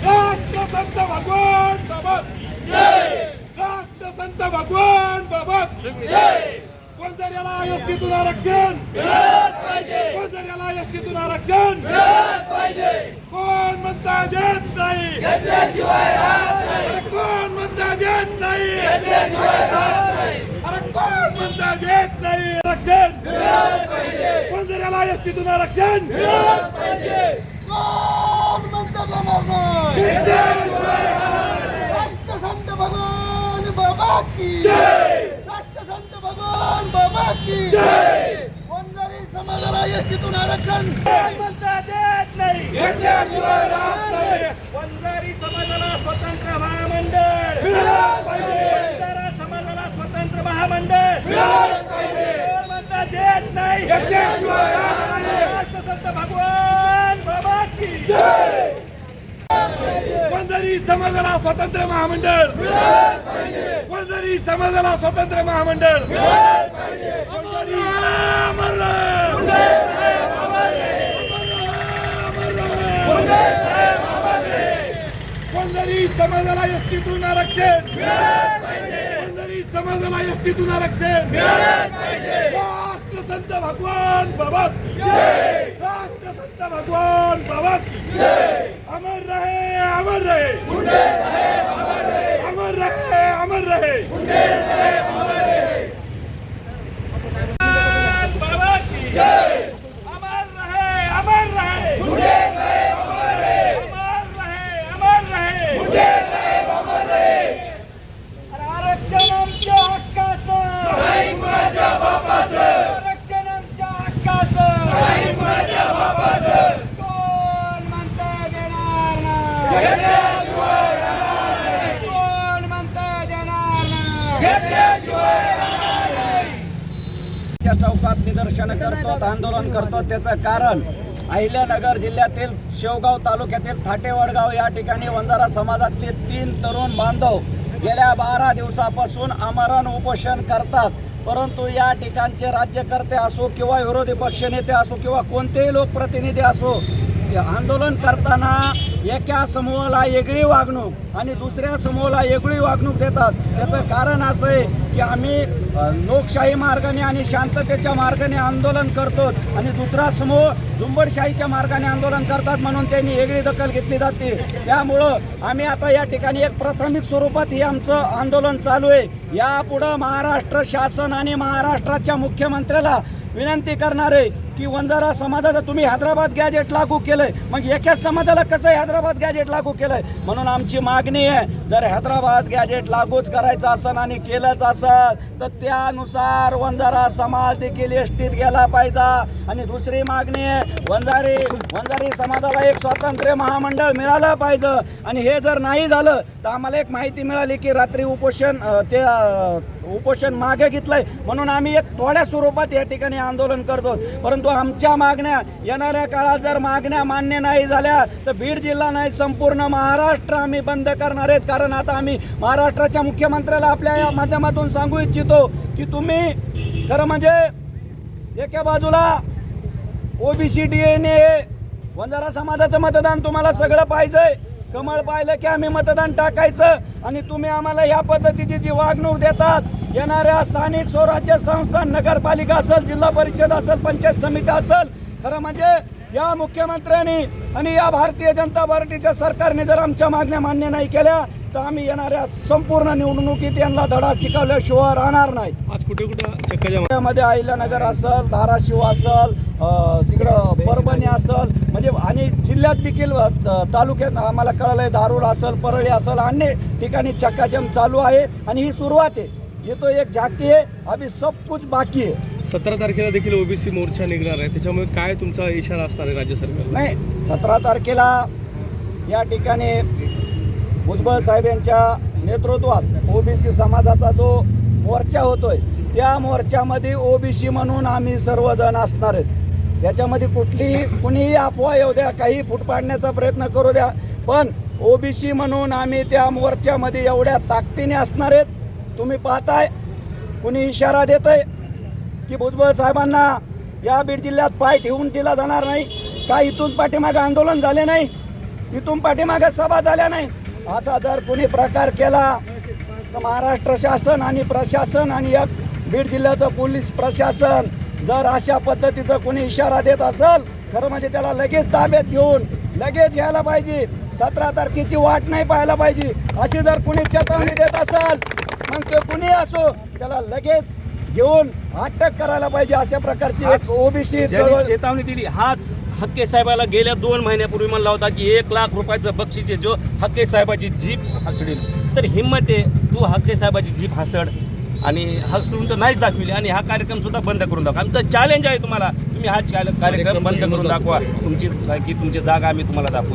राष्ट्रसंत भगवान बाबा की राष्ट्रसंत भगवान बाबा की कोण जर याला एसटीतून आरक्षण कोण जर याला एसटीतून आरक्षण कोण म्हणता देत नाही अरे कोण म्हणता देत नाही अरे कोण म्हणता देत नाही आरक्षण याला एसटीतून आरक्षण! राष्ट्रसंत भगवान बाबा की राष्ट्रसंत भगवान बाबा की वंजारी समाजाला एसटीतून आरक्षण। देत नाही! वंजारी समाजाला स्वतंत्र महामंडळ! समाजाला स्वतंत्र महामंडळ कोण म्हणता देत नाही राष्ट्रसंत भगवान बाबा की वंजारी समाजाला स्वतंत्र महामंडळ. वंजारी समाजाला स्वतंत्र महामंडळ. कोणतरी समाजाला एसटीतून आरक्षण. कोणतरी समाजाला एसटीतून आरक्षण. संत भगवान बाबा की राष्ट्रसंत भगवान बाबा की अमर रहे अमर रहे। अमर रहे अमर रहे बाबा की अमर रहे अमर रहे अमर रहे अमर रहे अरे आरक्षण आमच्या हक्काचं आरक्षण आमच्या हक्काचं कोण म्हणता देणार नाही कोण म्हणता देणार नाही च्या चौकात निदर्शनं करतो आंदोलन करतो त्याचं कारण अहिल्यानगर जिल्ह्यातील शेवगाव तालुक्यातील थाटे वडगाव या ठिकाणी वंजारा समाजातले तीन तरुण बांधव गेल्या बारा दिवसापासून आमरण उपोषण करतात. परंतु या ठिकाणचे राज्यकर्ते असो किंवा विरोधी पक्षनेते असो किंवा कोणतेही लोकप्रतिनिधी असो आंदोलन करताना एका समूहाला वेगळी वागणूक आणि दुसऱ्या समूहाला वेगळी वागणूक देतात. त्याचं कारण असं आहे की आम्ही लोकशाही मार्गाने आणि शांततेच्या मार्गाने आंदोलन करतो आणि दुसरा समूह झुंबडशाहीच्या मार्गाने आंदोलन करतात म्हणून त्यांनी वेगळी दखल घेतली जाते. त्यामुळं आम्ही आता या ठिकाणी एक प्राथमिक स्वरूपात हे आमचं आंदोलन चालू आहे. यापुढं महाराष्ट्र शासन आणि महाराष्ट्राच्या मुख्यमंत्र्याला विनंती करणार आहे की वंजारा समाजाचं तुम्ही हैदराबाद गॅजेट लागू केलंय. मग एकाच समाजाला कसं हैदराबाद गॅजेट लागू केलंय? म्हणून आमची मागणी आहे जर हैदराबाद गॅजेट लागूच करायचं असेल आणि केलंच असेल तर त्यानुसार वंजारा समाज देखील एसटीत गेला पाहिजे. आणि दुसरी मागणी आहे वंजारी वंजारी समाजाला एक स्वातंत्र्य महामंडळ मिळालं पाहिजे. आणि हे जर नाही झालं तर आम्हाला एक माहिती मिळाली की रात्री उपोषण ते उपोषण मागे घेतलंय. म्हणून आम्ही एक थोड्या स्वरूपात या ठिकाणी आंदोलन करतो परंतु आमच्या मागण्या येणाऱ्या काळात जर मागण्या मान्य नाही झाल्या तर बीड जिल्हा नाही संपूर्ण महाराष्ट्र आम्ही बंद करणार आहेत. कारण आता आम्ही महाराष्ट्राच्या मुख्यमंत्र्याला आपल्या या माध्यमातून सांगू इच्छितो की तुम्ही खरं म्हणजे एका बाजूला OBC D N A Vanjara समाजाचं मतदान तुम्हाला सगळं पाहिजे कमळ पाहिलं की आम्ही मतदान टाकायचं आणि तुम्ही आम्हाला ह्या पद्धतीची जी वागणूक देतात येणाऱ्या स्थानिक स्वराज्य संस्था नगरपालिका असेल जिल्हा परिषद असेल पंचायत समिती असेल खरं म्हणजे या मुख्यमंत्र्यांनी आणि या भारतीय जनता पार्टीच्या सरकारने जर आमच्या मागण्या मान्य नाही केल्या तर आम्ही येणाऱ्या संपूर्ण निवडणुकीत यांना धडा शिकवल्याशिवाय राहणार नाही. आज कुठे कुठं मध्ये अहिल्यानगर असल धाराशिव असल तिकडं परभणी असल म्हणजे आणि जिल्ह्यात देखील तालुक्यात आम्हाला कळलंय दारुड असल परळी असल अन्य ठिकाणी चक्काजाम चालू आहे आणि ही सुरुवात आहे. ये तो एक झाकी है अभी सब कुछ बाकी है। सतरा तारखेला देखील ओबीसी मोर्चा निघणार आहे. त्याच्यामुळे काय तुमचा इशारा असणार आहे राज्य सरकारला? नाही सतरा तारखेला या ठिकाणी भुजबळ साहेब यांच्या नेतृत्वात ओबीसी समाजाचा जो मोर्चा होतोय त्या मोर्चामध्ये ओबीसी म्हणून आम्ही सर्वजण असणार आहेत. याच्यामध्ये कुठलीही कुणीही अफवा येऊ द्या काही फूट पाडण्याचा प्रयत्न करू द्या पण ओबीसी म्हणून आम्ही त्या मोर्चामध्ये एवढ्या ताकदीने असणार आहेत तुम्ही पाहताय कुणी इशारा देत आहे की भुजबळ साहेबांना या बीड जिल्ह्यात पाय ठेवून दिला जाणार नाही. का इथून पाठीमागे आंदोलन झाले नाही? इथून पाठीमागे सभा झाल्या नाही. असा जर कुणी प्रकार केला तर महाराष्ट्र शासन आणि प्रशासन आणि एक बीड जिल्ह्याचं पोलीस प्रशासन जर अशा पद्धतीचा कोणी इशारा देत असेल खरं म्हणजे त्याला लगेच ताब्यात घेऊन लगेच घ्यायला पाहिजे. सतरा तारखेची वाट नाही पाहायला पाहिजे. अशी जर कुणी चेतावणी देत असेल मग ते कुणी असो त्याला लगेच घेऊन अटक करायला पाहिजे अशा प्रकारची एक ओबीसी चेतावणी दिली हाच हक्के साहेबाला गेल्या दोन महिन्यापूर्वी म्हणला होता की एक लाख रुपयाचं बक्षीस आहे जो हक्के साहेबाची जीप हसडेल. तर हिंमत आहे तू हक्के साहेबाची जीप हसड आणि हसडून तर नाहीच दाखविली आणि हा कार्यक्रम सुद्धा बंद करून दाखवा. आमचं चॅलेंज आहे तुम्हाला. तुम्ही हा कार्यक्रम बंद करून दाखवा. तुमची की तुमची जागा आम्ही तुम्हाला दाखवू.